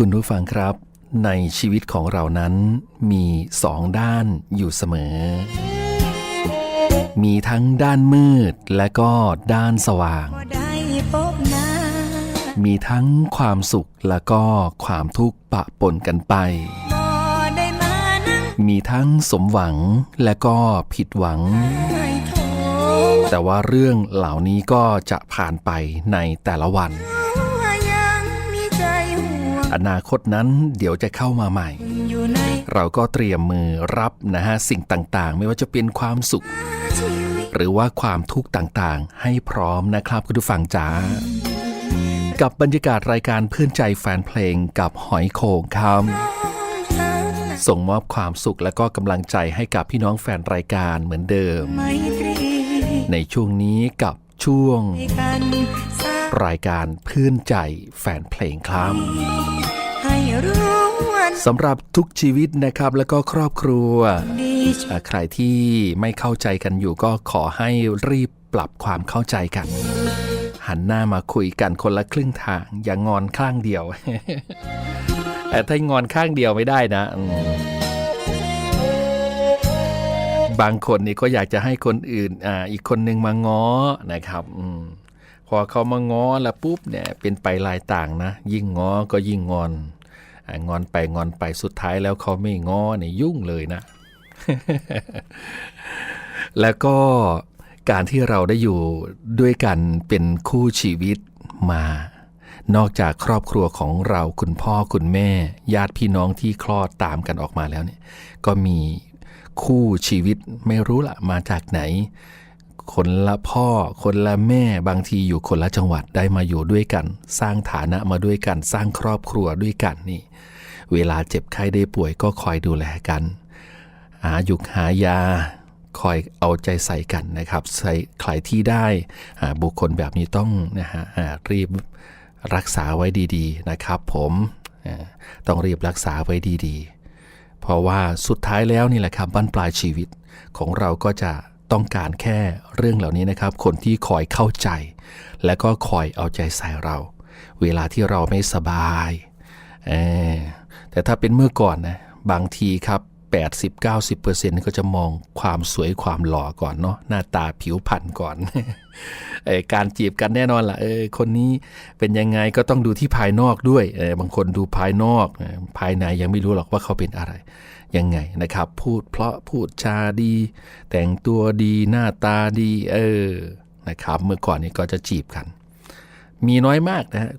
คุณผู้ฟังครับ ในชีวิตของเรานั้นมีสองด้านอยู่เสมอ มีทั้งด้านมืดและก็ด้านสว่างก็ได้พบหน้ามีทั้งความสุขและก็ความทุกข์ปะปนกันไปบ่ได้มานั่งมีทั้งสมหวังและก็ผิดหวังให้โทษแต่ว่าเรื่องเหล่านี้ก็จะผ่านไปในแต่ละวัน อนาคตนั้นเดี๋ยวจะเข้ามาใหม่อยู่ในเราก็เตรียมมือรับนะฮะสิ่งต่างๆ ไม่ว่าจะเป็นความสุขชีวิตหรือว่าความทุกข์ต่างๆ ให้พร้อมนะครับคุณผู้ฟังจ๋ากับบรรยากาศรายการเพื่อนใจแฟนเพลงกับหอยโขงคเธอำส่งมอบความสุขและก็กำลังใจให้กับพี่น้องแฟนรายการเหมือนเดิมไมตรีในช่วงนี้กับช่วงให้กันส ร้างรายการเพื่อนใจแฟนเพลงครับให้รู้วันสำหรับทุกชีวิตนะครับแล้วก็ครอบครัวดีอ่าใครที่ไม่เข้าใจกันอยู่ก็ขอให้รีบปรับความเข้าใจกัน หันหน้ามาคุยกันคนละครึ่งทาง อย่างงอนข้างเดียวแต่ถ้างอนข้างเดียวไม่ได้นะอืมบางคนนี่ก็อยากจะให้คนอื่นอ่าอีกคนนึงมาง้อนะครับอืม พอเขามาง้อแล้วปุ๊บเนี่ยเป็นไปลายต่างนะ ยิ่งง้อก็ยิ่งงอนงอนไปงอนไปสุดท้ายแล้วเขาไม่ง้อเนี่ยยุ่งเลยนะ แล้วก็การที่เราได้อยู่ด้วยกันเป็นคู่ชีวิตมา นอกจากครอบครัวของเราคุณพ่อคุณแม่ ญาติพี่น้องที่คลอดตามกันออกมาแล้วเนี่ย ก็มีคู่ชีวิตไม่รู้ละมาจากไหน คนละพ่อ คนละแม่บางทีอยู่คนละจังหวัดได้มาอยู่ด้วยกัน สร้างฐานะมาด้วยกัน สร้างครอบครัวด้วยกันนี่ เวลาเจ็บไข้ได้ป่วยก็คอยดูแลกัน หาหยุกหายาคอยเอาใจใส่กันนะครับ ใส่ใครที่ได้บุคคลแบบนี้ต้องนะฮะรีบรักษาไว้ดีๆนะครับ ผมต้องรีบรักษาไว้ดีๆ เพราะว่าสุดท้ายแล้วนี่แหละครับบั้นปลายชีวิตของเราก็จะ ต้องการแค่เรื่องเหล่านี้นะครับ คนที่คอยเข้าใจ และก็คอยเอาใจใส่เรา เวลาที่เราไม่สบาย แต่ถ้าเป็นเมื่อก่อนนะ บางทีครับ 80-90%ก็จะมองความสวยความหล่อก่อนเนาะหน้าตาผิวพรรณก่อนออการจีบกันแน่นอนละ่ะเออคนนี้เป็นยังไงก็ต้องดูที่ภายนอกด้วยเออบางคนดูภายนอก ภายในยังไม่รู้หรอกว่าเขาเป็นอะไรยังไงนะครับ พูดเพราะพูดจาดี แต่งตัวดีหน้าตาดีเออนะครับเมื่อก่อนนี้ก็จะจีบกัน มีน้อยมากนะฮะ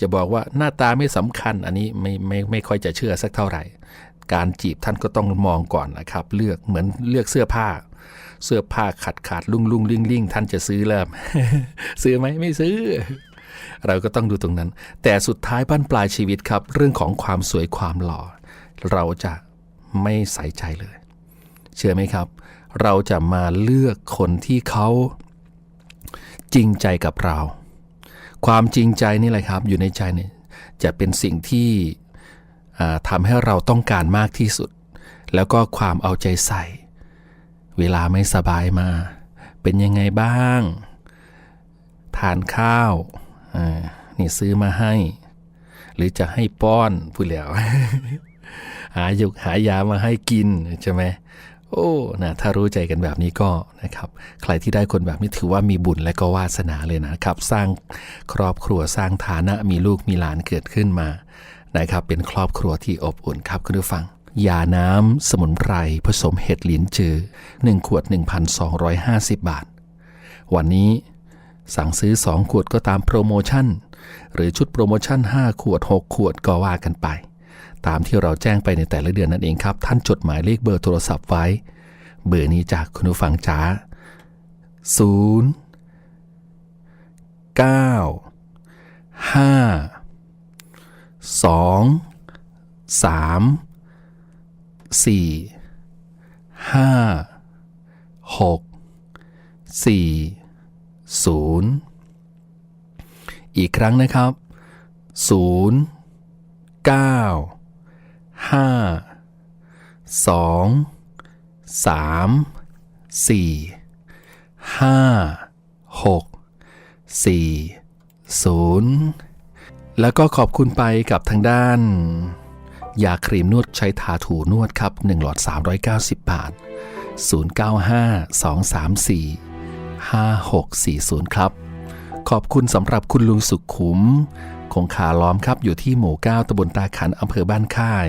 จะบอกว่าหน้าตาไม่สำคัญ อันนี้ไม่ไม่ไม่ค่อยจะเชื่อสักเท่าไหร่ การจีบท่านก็ต้องมองก่อนนะครับ เลือกเหมือนเลือกเสื้อผ้า เสื้อผ้าขาดขาดลุ่งลุ่งลิ่งลิ่งท่านจะซื้อเริ่มซื้อไหมไม่ซื้อ เราก็ต้องดูตรงนั้น แต่สุดท้ายบ้านปลายชีวิตครับ เรื่องของความสวยความหล่อ เราจะไม่ใส่ใจเลย เชื่อไหมครับ เราจะมาเลือกคนที่เขาจริงใจกับเรา ความจริงใจนี่แหละครับ อยู่ในใจเนี่ยจะเป็นสิ่งที่ ทำให้เราต้องการมากที่สุด แล้วก็ความเอาใจใส่ เวลาไม่สบายมา เป็นยังไงบ้าง ทานข้าวนี่ซื้อมาให้ หรือจะให้ป้อนพูดแล้วหายุกหายามาให้กินใช่ไหมโอ้นะถ้ารู้ใจกันแบบนี้ก็นะครับ ใครที่ได้คนแบบนี้ถือว่ามีบุญและก็วาสนาเลยนะครับ สร้างครอบครัวสร้างฐานะมีลูกมีหลานเกิดขึ้นมา นะครับ เป็นครอบครัวที่อบอุ่นครับคุณผู้ฟังยาน้ำสมุนไพรผสมเห็ดหลินจือ 1 ขวด 1,250 บาท วันนี้สั่งซื้อ 2 ขวดก็ตามโปรโมชั่น หรือชุดโปรโมชั่น 5 ขวด 6 ขวดก็ว่ากันไป ตามที่เราแจ้งไปในแต่ละเดือนนั่นเองครับ ท่านจดหมายเลขเบอร์โทรศัพท์ไว้ เบอร์นี้จากคุณผู้ฟังจ๋า0 9 5 2 3สี่ห้าหกสี่ศูนย์อีกครั้งนะครับศูนย์เก้าห้าสองสามสี่ห้าหกสี่ศูนย์แล้วก็ขอบคุณไปกับทางด้าน ยาครีมนวดใช้ทาถูนวดครับ 1 หลอด 390 บาท 095 234 5640 ครับ ขอบคุณสำหรับคุณลุงสุขขุม คงคาล้อมครับอยู่ที่หมู่ 9ตำบลตาขันอำเภอบ้านค่าย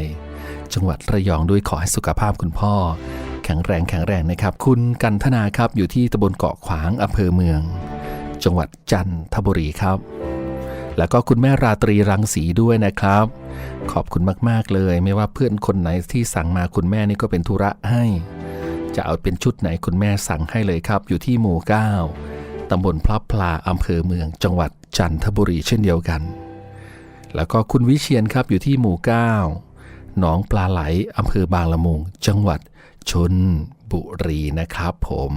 จังหวัดระยองด้วยขอให้สุขภาพคุณพ่อ แข็งแรงแข็งแรงนะครับ คุณกันธนาครับอยู่ที่ตำบลเกาะขวางอำเภอเมือง จังหวัดจันทบุรีครับ แล้วก็คุณแม่ราตรีรังสีด้วยนะครับ ขอบคุณมากๆเลย ไม่ว่าเพื่อนคนไหนที่สั่งมาคุณแม่นี่ก็เป็นธุระให้ จะเอาเป็นชุดไหนคุณแม่สั่งให้เลยครับ อยู่ที่หมู่ 9ตำบลพลับพลาอำเภอเมืองจังหวัดจันทบุรีเช่นเดียวกัน แล้วก็คุณวิเชียนครับอยู่ที่หมู่ 9 หนองปลาไหลอำเภอบางละมุง จังหวัดชนบุรีนะครับผม